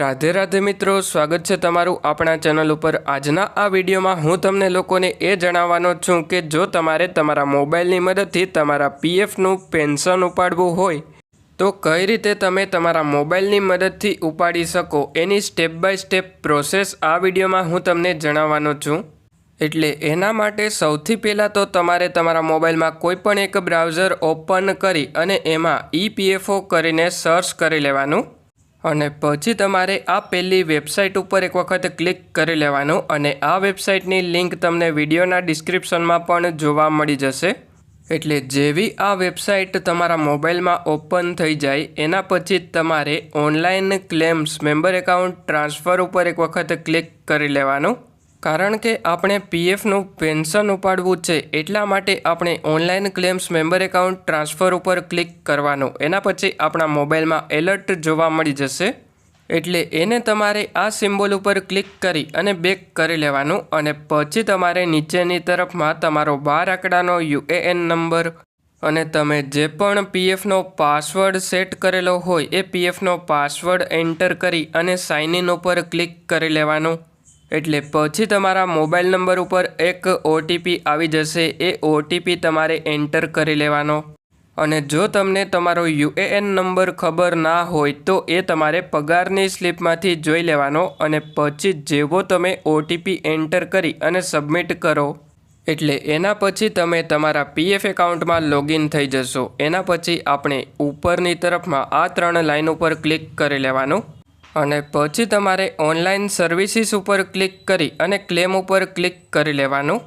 રાધે રાધે મિત્રો, સ્વાગત છે તમારું આપણા ચેનલ ઉપર. આજના આ વિડીયોમાં હું તમને લોકોને એ જણાવવાનો છું કે જો તમારે તમારા મોબાઈલની મદદથી તમારા પીએફનું પેન્શન ઉપાડવું હોય, તો કઈ રીતે તમે તમારા મોબાઈલની મદદથી ઉપાડી શકો? એની સ્ટેપ બાય સ્ટેપ પ્રોસેસ આ વિડીયોમાં હું તમને જણાવવાનો છું. એટલે એના માટે સૌથી પહેલાં તો તમારે તમારા મોબાઈલમાં કોઈપણ એક બ્રાઉઝર ઓપન કરી અને એમાં ઈપીએફઓ કરીને સર્ચ કરી લેવાનું. અને પછી તમારે આ પહેલી વેબસાઇટ ઉપર એક વખત ક્લિક કરી લેવાનું અને આ વેબસાઇટની લિંક તમને વિડીયોના ડિસ્ક્રિપ્શનમાં પણ જોવા મળી જશે. એટલે જેવી આ વેબસાઇટ તમારા મોબાઈલમાં ઓપન થઈ જાય, એના પછી તમારે online claims, member account transfer ઉપર એક વખત ક્લિક કરી લેવાનું. કારણ કે આપણે પીએફનું પેન્શન ઉપાડવું છે એટલા માટે આપણે online claims member account transfer ઉપર ક્લિક કરવાનું. એના પછી આપણા મોબાઈલમાં એલર્ટ જોવા મળી જશે. એટલે એને તમારે આ સિમ્બોલ ઉપર ક્લિક કરી અને બેક કરી લેવાનું અને પછી તમારે નીચેની તરફમાં તમારો બાર આંકડાનો યુએએન નંબર અને તમે જે પણ પીએફનો પાસવર્ડ સેટ કરેલો હોય એ પીએફનો પાસવર્ડ એન્ટર કરી અને સાઇન ઇન ઉપર ક્લિક કરી લેવાનું. એટલે પછી તમારા મોબાઈલ નંબર ઉપર એક ઓટીપી આવી જશે. એ ઓટીપી તમારે એન્ટર કરી લેવાનો. અને જો તમને તમારો યુએએન નંબર ખબર ના હોય તો એ તમારે પગારની સ્લિપમાંથી જોઈ લેવાનો અને પછી જેવો તમે ઓટીપી એન્ટર કરી અને સબમિટ કરો. એટલે એના પછી તમે તમારા પીએફ એકાઉન્ટમાં લોગિન થઈ જશો. એના પછી આપણે ઉપરની તરફમાં આ ત્રણ લાઇન ઉપર ક્લિક કરી લેવાનું. અને પછી તમારે ઓનલાઈન સર્વિસીસ ઉપર ક્લિક કરી અને ક્લેમ ઉપર ક્લિક કરી લેવાનું.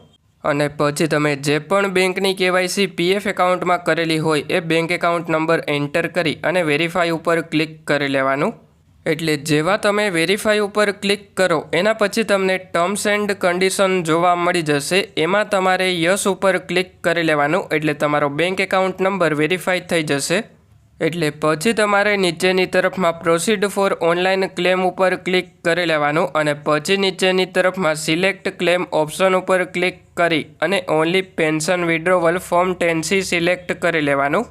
અને પછી તમે જે પણ બેંકની કેવાયસી પીએફ એકાઉન્ટમાં કરેલી હોય એ બેંક એકાઉન્ટ નંબર એન્ટર કરી અને વેરીફાઈ ઉપર ક્લિક કરી લેવાનું. એટલે જેવા તમે વેરીફાઈ ઉપર ક્લિક કરો, એના પછી તમને ટર્મ્સ એન્ડ કન્ડિશન જોવા મળી જશે. એમાં તમારે યસ ઉપર ક્લિક કરી લેવાનું, એટલે તમારો બેંક એકાઉન્ટ નંબર વેરીફાઈ થઈ જશે. એટલે પછી તમારે નીચેની તરફમાં પ્રોસીડ ફોર ઓનલાઈન ક્લેમ ઉપર ક્લિક કરી લેવાનું અને પછી નીચેની તરફમાં સિલેક્ટ ક્લેમ ઓપ્શન ઉપર ક્લિક કરી અને only pension withdrawal form ten C select કરી લેવાનું.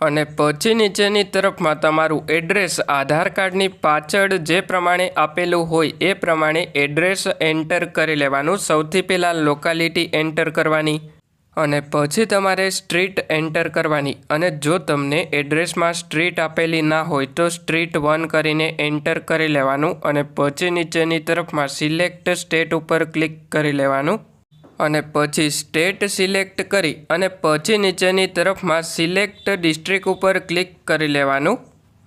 અને પછી નીચેની તરફમાં તમારું એડ્રેસ આધાર કાર્ડની પાછળ જે પ્રમાણે આપેલું હોય એ પ્રમાણે એડ્રેસ એન્ટર કરી લેવાનું. સૌથી પહેલાં લોકાલિટી એન્ટર કરવાની. અને પછી તમારે સ્ટ્રીટ એન્ટર કરવાની. અને જો તમને એડ્રેસમાં સ્ટ્રીટ આપેલી ના હોય તો સ્ટ્રીટ વન કરીને એન્ટર કરી લેવાનું અને પછી નીચેની તરફમાં સિલેક્ટ સ્ટેટ ઉપર ક્લિક કરી લેવાનું. અને પછી સ્ટેટ સિલેક્ટ કરી અને પછી નીચેની તરફમાં સિલેક્ટ ડિસ્ટ્રિક્ટ ઉપર ક્લિક કરી લેવાનું.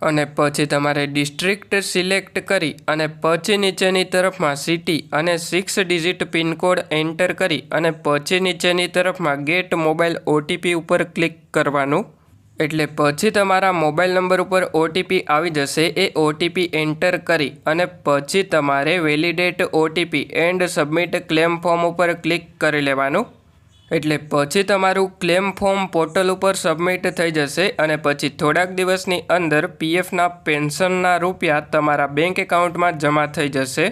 અને પછી તમારે ડિસ્ટ્રિક્ટ સિલેક્ટ કરી અને પછી નીચેની તરફમાં સિટી અને સિક્સ ડિજિટ પિનકોડ એન્ટર કરી અને પછી નીચેની તરફમાં ગેટ મોબાઈલ ઓટીપી ઉપર ક્લિક કરવાનું. એટલે પછી તમારા મોબાઈલ નંબર ઉપર ઓટીપી આવી જશે, એ ઓટીપી એન્ટર કરી અને પછી તમારે validate OTP and submit claim form ઉપર ક્લિક કરી લેવાનું. એટલે પછી તમારું ક્લેમ ફોર્મ પોર્ટલ ઉપર સબમિટ થઈ જશે અને પછી થોડાક દિવસની અંદર પીએફના પેન્શનના રૂપિયા તમારા બેંક એકાઉન્ટમાં જમા થઈ જશે.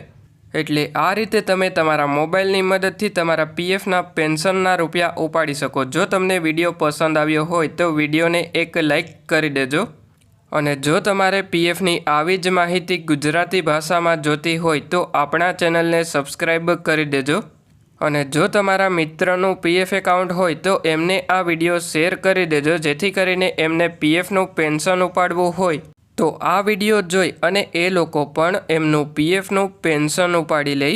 એટલે આ રીતે તમે તમારા મોબાઈલની મદદથી તમારા પીએફના પેન્શનના રૂપિયા ઉપાડી શકો. જો તમને વીડિયો પસંદ આવ્યો હોય તો વિડીયોને એક લાઈક કરી દેજો. અને જો તમારે પીએફની આવી જ માહિતી ગુજરાતી ભાષામાં જોતી હોય તો આપણા ચેનલને સબસ્ક્રાઈબ કરી દેજો. અને જો તમારા મિત્રનું પીએફ એકાઉન્ટ હોય તો એમને આ વીડિયો શેર કરી દેજો, જેથી કરીને એમને પીએફનું પેન્શન ઉપાડવું હોય. તો આ વીડિયો જોઈ અને એ લોકો પણ એમનું પીએફનું પેન્શન ઉપાડી લે